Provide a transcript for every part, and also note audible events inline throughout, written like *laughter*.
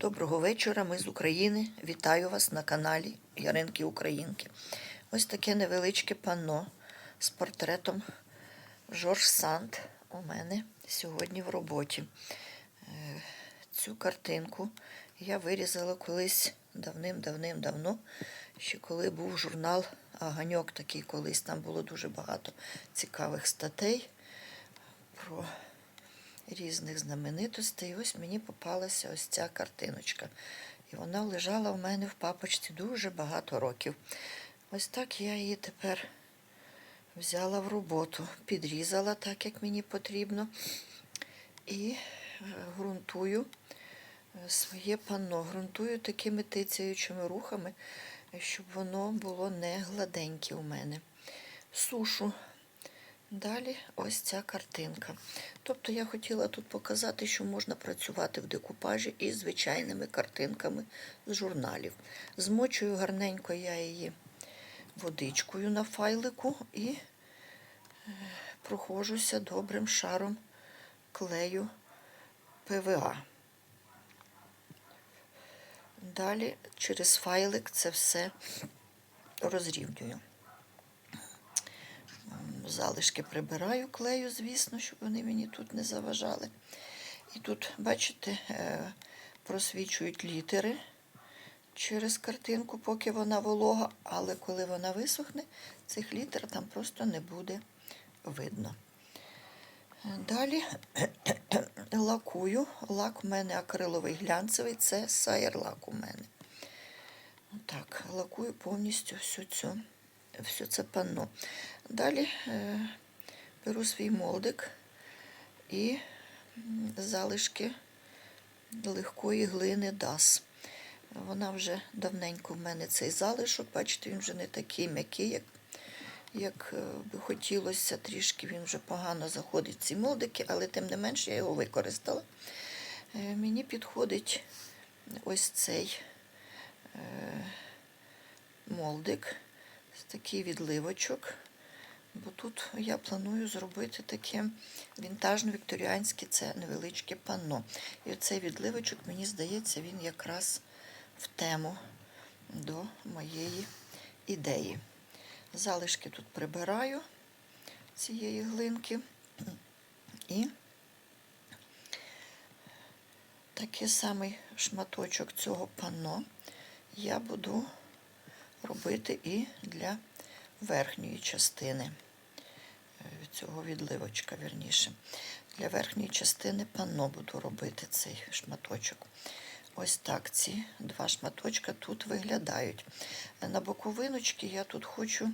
Доброго вечора, ми з України. Вітаю вас на каналі Яринки Українки. Ось таке невеличке панно з портретом Жорж Санд у мене сьогодні в роботі. Е, Цю картинку я вирізала колись давним-давним-давно, ще коли був журнал Аганьок такий колись. Там було дуже багато цікавих статей про різних знаменитостей. І ось мені попалася ось ця картиночка. І вона лежала в мене в папочці дуже багато років. Ось так я її тепер взяла в роботу, підрізала так, як мені потрібно, і е, ґрунтую е, своє панно. Ґрунтую такими тицяючими рухами, щоб воно було не гладеньке у мене. Сушу Далі ось ця картинка. Тобто я хотіла тут показати, що можна працювати в декупажі із звичайними картинками з журналів. Змочую гарненько я її водичкою на файлику і е, проходжуся добрим шаром клею ПВА. Далі через файлик це все розрівнюю залишки прибираю клею, звісно, щоб вони мені тут не заважали. І тут, бачите, е, просвічують літери через картинку, поки вона волога, але коли вона висохне, цих літер там просто не буде видно. Далі *clears throat* лакую. Лак у мене акриловий глянцевий, це сайер-лак у мене. Так, лакую повністю всю цю все це панно. Далі е, беру свій молдик і залишки легкої глини DAS. Вона вже давненько в мене цей залишок, бачите, він вже не такий м'який, як як е, би хотілося, трішки він вже погано заходить ці молдики, але тим не менш я його використала. Е, мені підходить ось цей е, такий відливочок, бо тут я планую зробити таке вінтажно-вікторіанське, це невеличке панно. І оцей відливочок, мені здається, він якраз в тему до моєї ідеї. Залишки тут прибираю цієї глинки і такий самий шматочок цього панно я буду робити і для верхньої частини е, цього відливочка, вірніше. Для верхньої частини панно буду робити цей шматочок. Ось так ці два шматочка тут виглядають. На боковиночки я тут хочу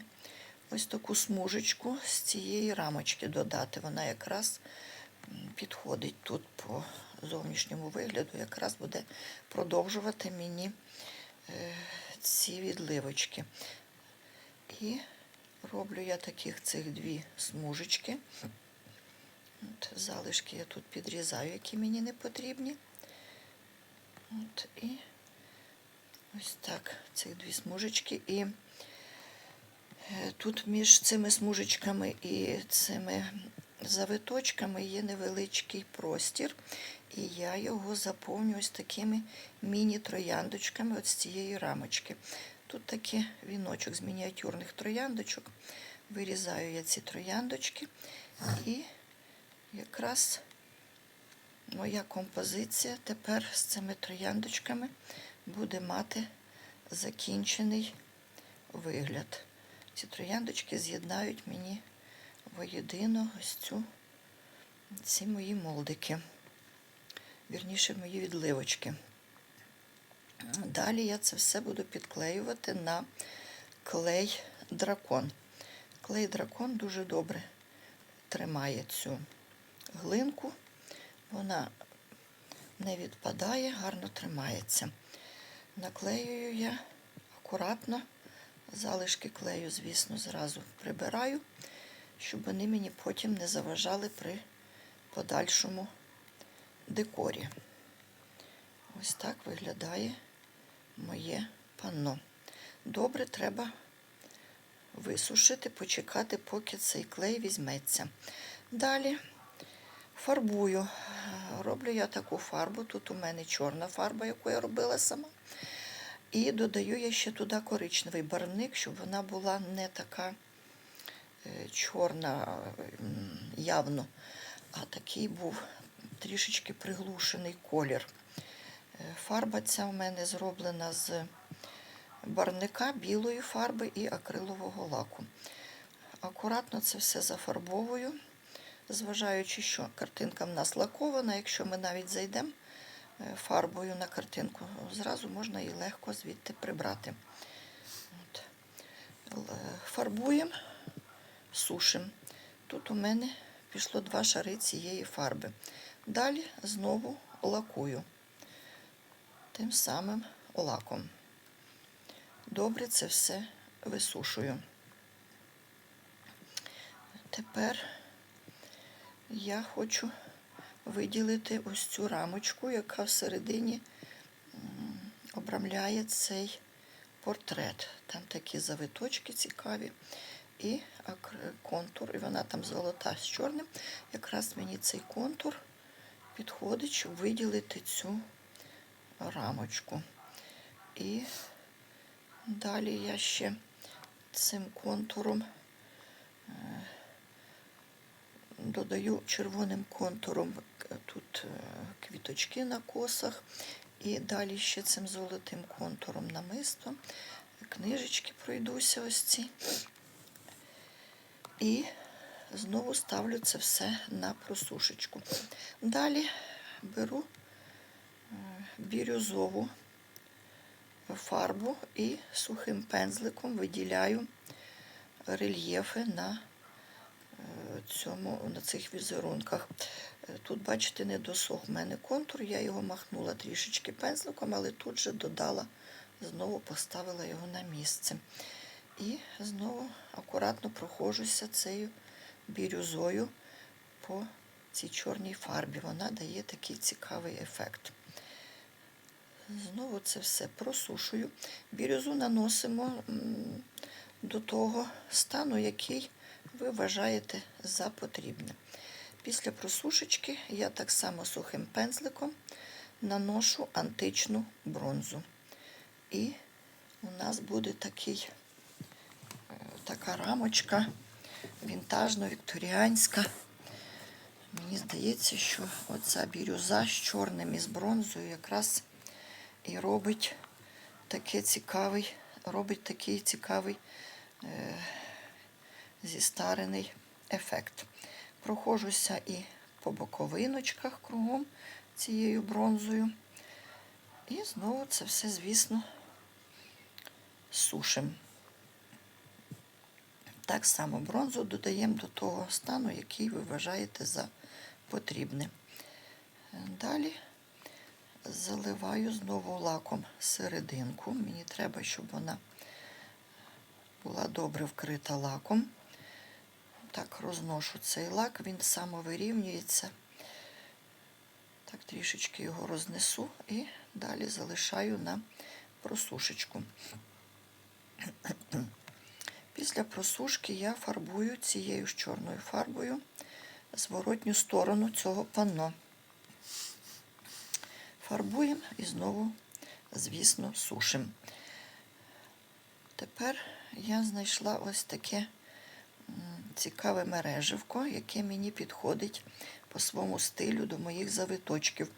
ось таку смужечку з цієї рамочки додати. Вона якраз підходить тут по зовнішньому вигляду, якраз буде продовжувати мені е, ці відливочки. І роблю я таких цих дві смужечки. От, Залишки я тут підрізаю, які мені не потрібні. От, І ось так, цих дві смужечки. І е, тут між цими смужечками і цими завиточками є невеличкий простір, і я його заповню ось такими міні-трояндочками от з цієї рамочки. Тут такий віночок з мініатюрних трояндочок. Вирізаю я ці трояндочки, і якраз моя композиція тепер з цими трояндочками буде мати закінчений вигляд. Ці трояндочки з'єднають мені воєдино ось цю, ці мої молдики, вірніше мої відливочки. Далі я це все буду підклеювати на клей дракон. Клей дракон дуже добре тримає цю глинку, вона не відпадає, гарно тримається. Наклеюю я акуратно, залишки клею, звісно, зразу прибираю щоб вони мені потім не заважали при подальшому декорі. Ось так виглядає моє панно. Добре, треба висушити, почекати, поки цей клей візьметься. Далі Фарбую. Роблю я таку фарбу. Тут у мене чорна фарба, яку я робила сама. І додаю я ще туди коричневий барвник, щоб вона була не така е, чорна явно, а такий був трішечки приглушений колір. Е, Фарба ця в мене зроблена з барвника білої фарби і акрилового лаку. Акуратно це все зафарбовую, зважаючи, що картинка в нас лакована. Якщо ми навіть зайдемо е, фарбою на картинку, зразу можна її легко звідти прибрати. От. Фарбуємо, сушимо. Тут у мене пішло два шари цієї фарби. Далі знову лакую тим самим лаком. Добре це все висушую. Тепер я хочу виділити ось цю рамочку, яка всередині обрамляє цей портрет. Там такі завиточки цікаві. І контур, і вона там золота з чорним. Якраз мені цей контур підходить, щоб виділити цю рамочку. І далі я ще цим контуром е, додаю червоним контуром тут е, квіточки на косах. І далі ще цим золотим контуром намисто. Книжечки пройдуся ось ці. І знову ставлю це все на просушечку. Далі беру е, бірюзову фарбу і сухим пензликом виділяю рельєфи на, е, цьому, на цих візерунках. Е, Тут, бачите, не досох в мене контур, я його махнула трішечки пензликом, але тут же додала, знову поставила його на місце. І знову акуратно проходжуся цією бірюзою по цій чорній фарбі. Вона дає такий цікавий ефект. Знову це все просушую. Бірюзу наносимо до того стану, який ви вважаєте за потрібне. Після просушечки я так само сухим пензликом наношу античну бронзу. І у нас буде такий, е, така рамочка вінтажно-вікторіанська. Мені здається, що оця бірюза з чорним і з бронзою якраз і робить таке цікавий, робить такий цікавий е, зістарений ефект. Прохожуся і по боковиночках кругом цією бронзою. І знову це все, звісно, сушимо. Так само бронзу додаємо до того стану, який ви вважаєте за потрібне. Далі заливаю знову лаком серединку. Мені треба, щоб вона була добре вкрита лаком. Так, розношу цей лак, він самовирівнюється. Так, трішечки його рознесу і далі залишаю на просушечку. Після просушки я фарбую цією ж чорною фарбою зворотню сторону цього панно. Фарбуємо і знову, звісно, сушимо. Тепер я знайшла ось таке цікаве мереживко, яке мені підходить по своєму стилю до моїх завиточків.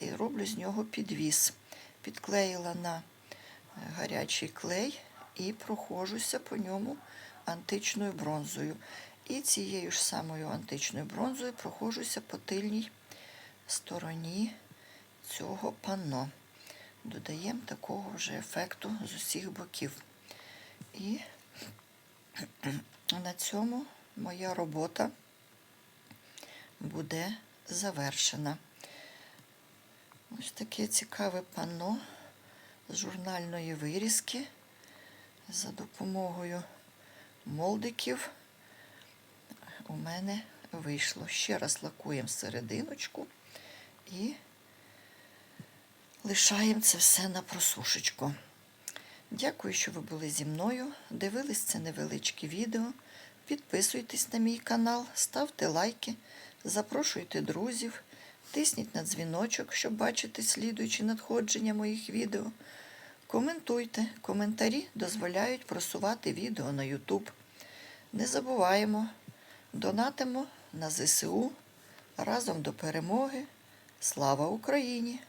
І роблю з нього підвіс. Підклеїла на е, гарячий клей і проходжуся по ньому античною бронзою. І цією ж самою античною бронзою проходжуся по тильній стороні цього панно. Додаємо такого вже ефекту з усіх боків. І *clears throat* на цьому моя робота буде завершена. Ось таке цікаве панно з журнальної вирізки за допомогою молдиків у мене вийшло. Ще раз лакуємо серединочку і лишаємо це все на просушечку. Дякую, що ви були зі мною. Дивились це невеличке відео. Підписуйтесь на мій канал, ставте лайки, Запрошуйте друзів, тисніть на дзвіночок, щоб бачити слідуючі надходження моїх відео. Коментуйте. Коментарі дозволяють просувати відео на YouTube. Не забуваємо, донатимо на ЗСУ разом до перемоги. Слава Україні!